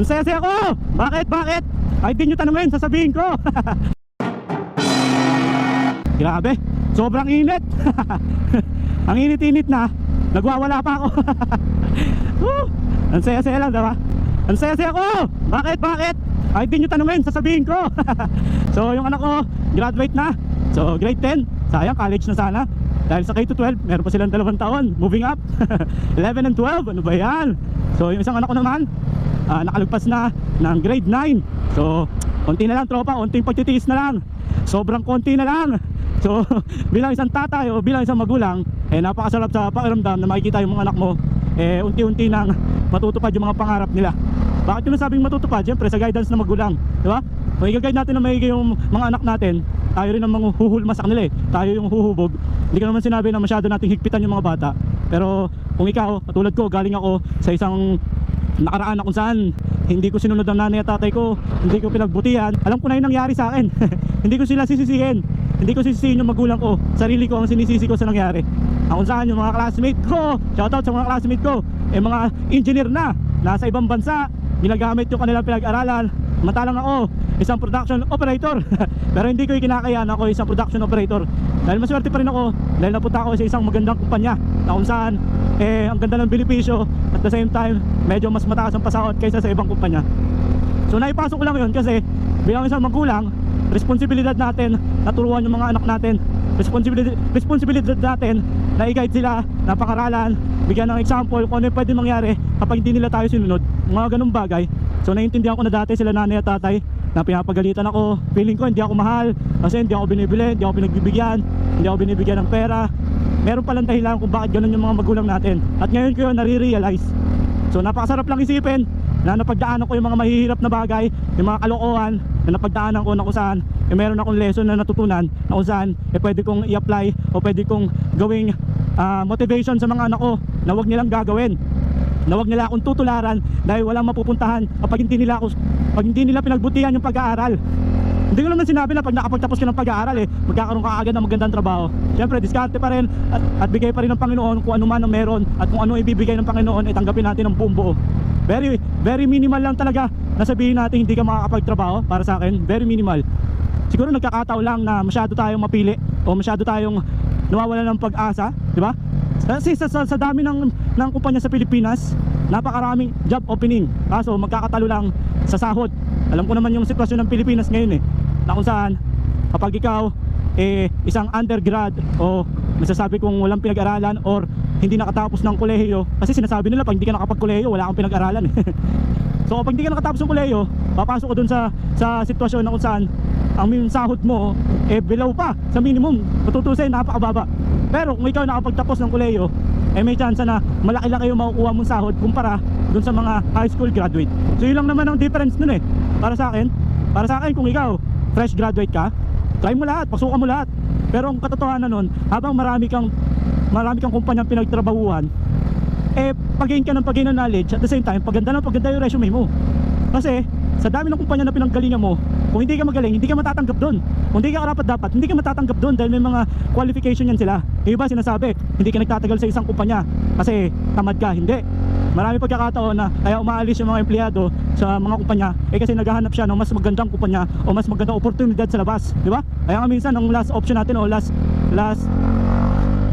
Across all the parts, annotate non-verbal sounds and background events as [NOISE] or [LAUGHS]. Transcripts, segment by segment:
Ang saya-saya ko! Bakit? Bakit? Ay, di nyo tanongin, sasabihin ko. [LAUGHS] Grabe, sobrang init. [LAUGHS] Ang init-init na, nagwawala pa ako. [LAUGHS] Ang saya-saya lang, diba? Ang saya-saya ko! Bakit? Bakit? Ay, di nyo tanongin, sasabihin ko. so, yung anak ko, graduate na. So, grade 10. Sayang, college na sana. Dahil sa K-12, meron pa silang dalawang taon. Moving up. 11 and 12, ano ba yan? So, yung isang anak ko naman, ah, nakalagpas na ng grade 9. So, konti na lang tropa, konting pagtitiis na lang. Sobrang konti na lang. So, [LAUGHS] bilang isang tatay o bilang isang magulang, eh napakasarap sa pakiramdam na makikita yung mga anak mo eh unti-unti nang matutupad yung mga pangarap nila. Bakit yung nasabing matutupad? Siyempre sa guidance ng magulang, di ba? Kung i-guide natin na maigi yung mga anak natin, tayo rin ang mga huhulma sa kanila eh. Tayo yung huhubog. Hindi ko naman sinabi na masyado nating higpitan yung mga bata. Pero kung ikaw, katulad ko, galing ako sa isang nakaraan na kung saan? Hindi ko sinunod ang nanay at tatay ko. Hindi ko pinagbutihan. Alam ko na yung nangyari sa akin. [LAUGHS] Hindi ko sila sisisihin. Hindi ko sisisihin yung magulang ko. Sarili ko ang sinisisi ko sa nangyari. Ang kung saan? Yung mga classmate ko. Shoutout sa mga classmate ko. Eh mga engineer na. Nasa ibang bansa. Ginagamit yung kanilang pinag-aralan. Matalang ako. Isang production operator. [LAUGHS] Pero hindi ko ikinakaya na ako isang production operator. Dahil maswerte pa rin ako. Dahil napunta ako sa isang magandang kumpanya. Na kung saan eh ang ganda ng benepisyo. At the same time medyo mas mataas ang pasahod kaysa sa ibang kumpanya. So naipasok ko lang yun kasi bilang isang magulang responsibilidad natin na turuan yung mga anak natin. Responsibilidad, responsibilidad natin na i-guide sila na pangaralan bigyan ng example kung ano yung pwede mangyari kapag hindi nila tayo sinunod. Mga ganung bagay. So naiintindihan ko na dati sila nanay at tatay na pinapagalitan ako. Feeling ko hindi ako mahal. Kasi hindi ako binibili hindi ako pinagbibigyan hindi ako binibigyan ng pera meron palang dahilan kung bakit ganun yung mga magulang natin. At ngayon ko yun nare-realize. So napakasarap lang isipin na napagdaanan ko yung mga mahihirap na bagay yung mga kalokohan na napagdaanan ko na kung saan eh, meron akong lesson na natutunan na kung saan eh, pwede kong i-apply o pwede kong gawing ah, motivation sa mga anak ko na huwag nilang gagawin. Na huwag nila akong tutularan dahil walang mapupuntahan kapag hindi nila ako pag hindi nila pinagbutihan yung pag-aaral hindi ko naman sinabi na pag nakapagtapos ka ng pag-aaral eh magkakaroon ka agad ng magandang trabaho. Syempre diskarte pa rin at, at bigay pa rin ng Panginoon kung ano man ang meron at kung ano ibibigay ng Panginoon eh tanggapin natin ng buong buo. Very very minimal lang talaga na sabihin natin hindi ka makakapagtrabaho para sa akin. Very minimal. Siguro nagkakataon lang na masyado tayong mapili o masyado tayong nawawala ng pag-asa di ba? Kasi sa, sa, sa dami ng, ng kumpanya sa Pilipinas napakaraming job opening. Kaso magkakatalo lang sa sahod. Alam ko naman yung sitwasyon ng Pilipinas ngayon eh na kung saan? Kapag ikaw eh, isang undergrad o masasabi kong walang pinag-aralan or hindi nakatapos ng kolehiyo kasi sinasabi nila pag hindi ka nakapag-kolehiyo wala kang pinag-aralan eh. [LAUGHS] so kapag hindi ka nakatapos ng kolehiyo papasok ka dun sa, sa sitwasyon na kung saan ang min- sahod mo eh below pa. Sa minimum matutusin napakababa. Pero kung ikaw nakapagtapos ng kolehiyo eh may chance na malaki-laki yung makukuha mong sahod kumpara dun sa mga high school graduate. So yun lang naman ang difference nun eh. Para sa akin para sa akin kung ikaw fresh graduate ka try mo lahat pasukan mo lahat. Pero ang katotohanan nun habang marami kang marami kang kumpanyang pinagtrabahuhan eh pag-gain ka ng pag-gain ng knowledge at the same time paganda ng paganda yung resume mo. Kasi sa dami ng kumpanya na pinanggalingan mo kung hindi ka magaling hindi ka matatanggap doon kung hindi ka karapat dapat hindi ka matatanggap doon dahil may mga qualification yan sila. Yung iba sinasabi hindi ka nagtatagal sa isang kumpanya kasi tamad ka. Hindi marami pagkakataon na kaya umaalis yung mga empleyado sa mga kumpanya eh kasi naghahanap siya ng mas magandang kumpanya o mas magandang oportunidad sa labas di ba? Kaya nga minsan ang last option natin o last last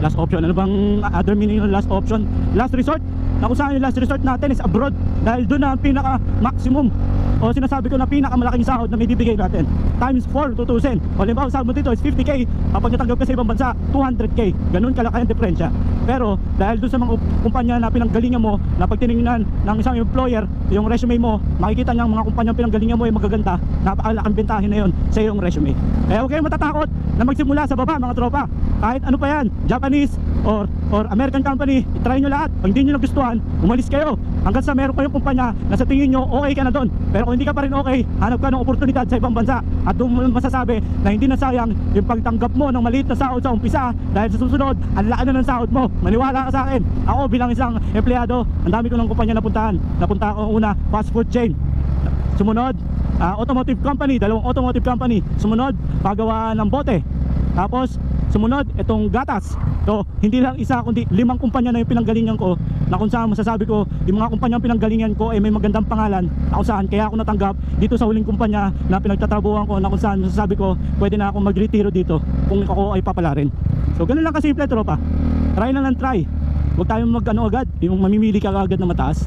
last option. Ano bang other meaning ng last option? Last resort. Na kung saan yung last resort natin is abroad dahil doon na ang pinaka maximum o sinasabi ko na pinakamalaking sahod na may bibigay natin. Times 4 tutusin. O limbawa sahod mo dito is 50k kapag natanggap ka sa ibang bansa 200k ganun kalaki ang diferensya. Pero dahil doon sa mga kumpanya na pinanggalingan mo na pag tinignan ng isang employer yung resume mo makikita niya ang mga kumpanya pinanggalingan mo ay magaganda. Napakalaking bentahin na yun sa iyong resume. Huwag kayong matatakot na magsimula sa baba mga tropa. Kahit ano pa yan Japanese or or American company try nyo lahat. Pag hindi nyo nagustuhan umalis kayo hanggang sa meron kayong kumpanya na sa tingin nyo okay ka na doon. Pero kung hindi ka pa rin okay hanap ka ng oportunidad sa ibang bansa. At doon mo masasabi na hindi na sayang yung pagtanggap mo ng maliit na sahod sa umpisa. Dahil sa susunod ang laki na ng sahod mo. Maniwala ka sa akin. Ako bilang isang empleyado ang dami ko ng kumpanya napuntahan napunta ako una fast food chain. Sumunod ah, automotive company. Dalawang automotive company. Sumunod pagawa ng bote. Tapos sumunod itong gatas So, hindi lang isa kundi limang kumpanya na yung pinanggalingan ko na kung saan masasabi ko yung mga kumpanya pinanggalingan ko ay may magandang pangalan na kung saan kaya ako natanggap dito sa huling kumpanya na pinagtatrabuhan ko na kung saan masasabi ko pwede na ako magretiro dito kung ako ay papalarin. So, ganun lang kasimple tropa. Try na lang try. Huwag tayong mag ano agad, yung mamimili ka agad na mataas.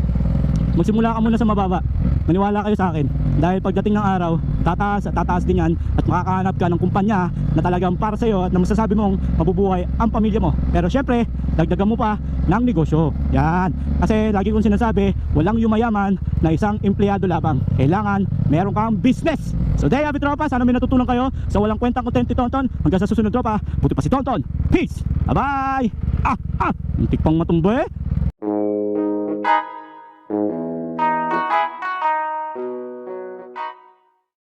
Magsimula ka muna sa mababa. Maniwala kayo sa akin. Dahil pagdating ng araw, tataas at tataas din yan at makakahanap ka ng kumpanya na talagang para sa'yo at na masasabi mong mabubuhay ang pamilya mo. Pero syempre, dagdagan mo pa ng negosyo. Yan. Kasi lagi kong sinasabi, walang yumayaman na isang empleyado labang. Kailangan meron kang business. So there you have it, tropa. Sana may natutunan kayo sa walang kwentang content ni Tonton. Hanggang sa susunod tropa, buti pa si Tonton. Peace! Bye-bye! Ah! Ah! Muntik pang matumba eh.